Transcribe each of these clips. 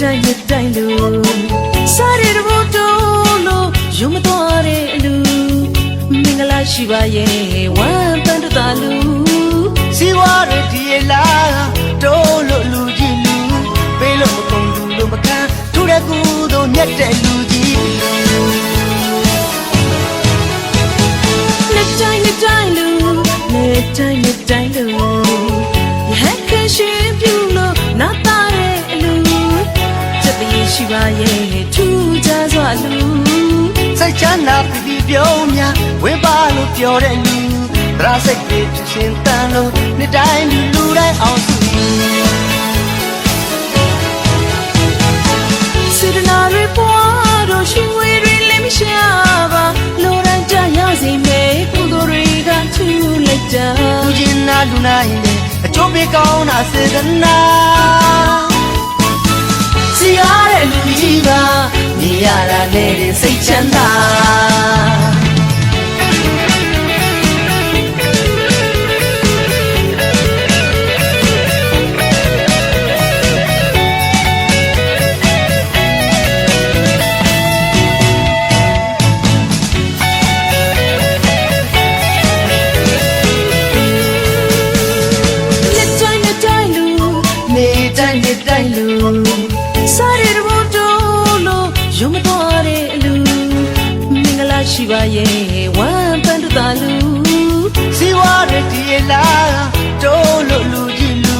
တိုင်းနဲ့တိုင်းလို့စားရတဲ့ဘုံတို့လို့ယုံမတော်တဲ့အလူမင်္ဂလာရှိပါရဲ့ဝမ်းပန်းတတလူစီဝါရဒီလာတိုးလို့လူကြီးလူပေးလို့မကုန်လူလို့မခံထူတဲ့ကူတို့မြတ်တဲ့လူကြီးနဲ့တိုင်းနဲ့တိုင်းလို့နဲ့တိုင်းနဲ့တိုင်း ချမ်းသာပြည်ပြုံးများဝင်းပါလို့ပြောတဲ့လူသရစိတ်တွေဖြစ်ရှင်တန်လို့နှစ်တိုင်းလူလူတိုင်းအောင်စုစေတနာတွေပွားတော့ရှင်ဝေတွေလည်းမရှာပါလိုရန်ကြရောက်စီမေကုသိုလ်တွေကထူးလိုက်တာလူချင်းနာလူနိုင်နဲ့အကျိုးပေးကောင်းတာစေတနာစီရတဲ့လူကြီးပါ နေရတာနဲ့စိတ်ချမ်းသာ ရှိပါရဲ့ဝမ်းပန်းတတလူစီဝါရဒီလာတိုးလို့လူကြီးလူ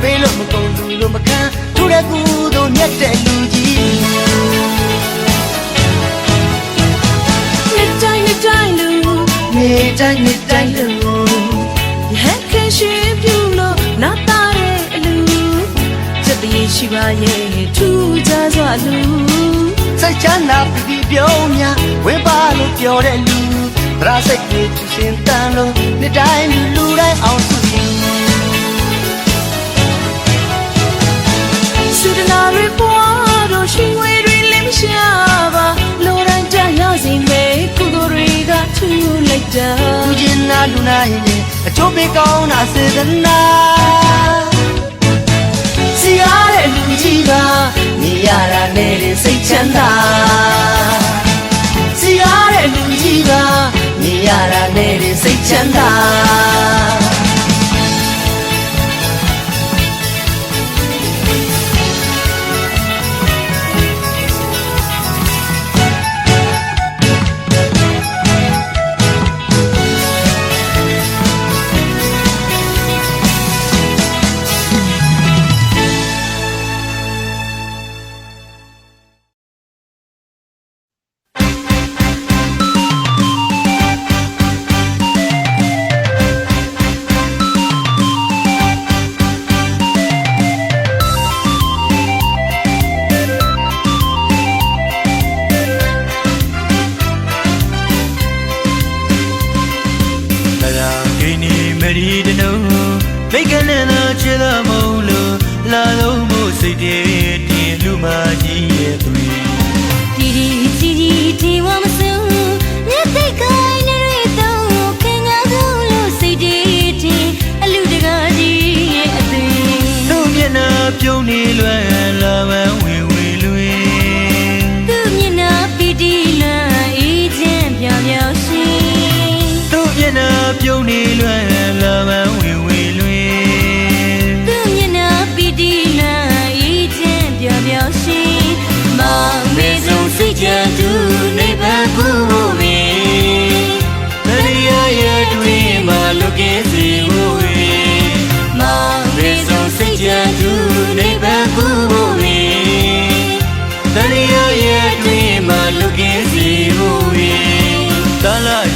ပေးလို့မကုန်လူလို့မခံထူတဲ့ကူတို့မြတ်တဲ့လူကြီးလက်တိုင်းလက်တိုင်းလူနေတိုင်းနေတိုင်းလူရဟခရှိပြုလို့နာတာတဲ့အလူချက်တည်းရှိပါရဲ့ထူးခြားစွာလူ စိတ်ချမ်းသာပြည်ပြုံးများဝင်းပါလို့ပြောတဲ့လူသရစိတ်တွေသူရှင်တန်လို့နှစ်တိုင်းလူလူတိုင်းအောင်စုစေတနာတွေပွားတော့ရှင်ဝေတွေလည်းမရှာပါလိုရန်ကြရောက်စီမေကုသိုလ်တွေကထူးလိုက်တာလူချင်းနာလူနိုင်နဲ့အကျိုးပေးကောင်းတာစေတနာ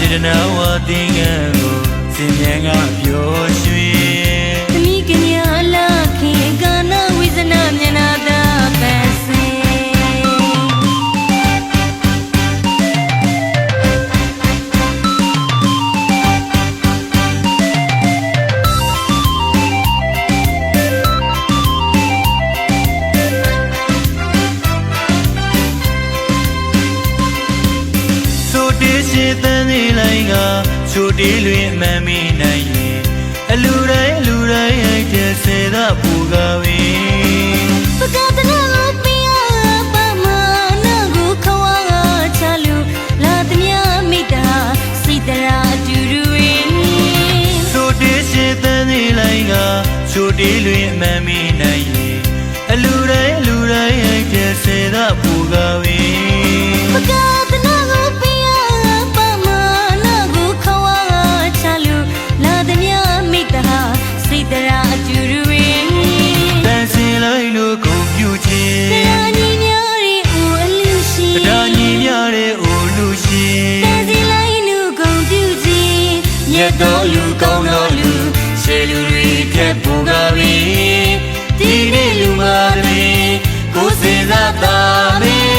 သာလယတနာဝတင်ငန်းကိုစင်မြန်ကပျော်ရွှင် န်းနေလိုက်ကဆိုတေးလွင်အမှန်မိနိုင်ရင်အလူတိုင်းအလူတိုင်းရိုက်တဲ့စေသာပူကဝေပကတနာကိုပင် မြတ်တော်လူကောင်းတော်လူဆေလူတွေထက်ပူကားပြီဒီနေ့လူမာတွေကိုစေသာတာမင်း